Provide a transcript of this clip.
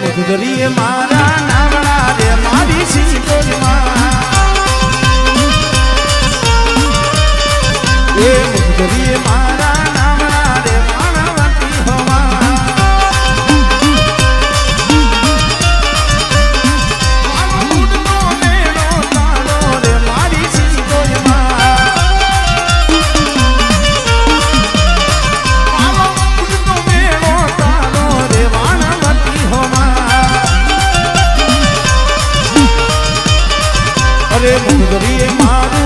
મુદગરીએ મારા અરે મુંદરી મારે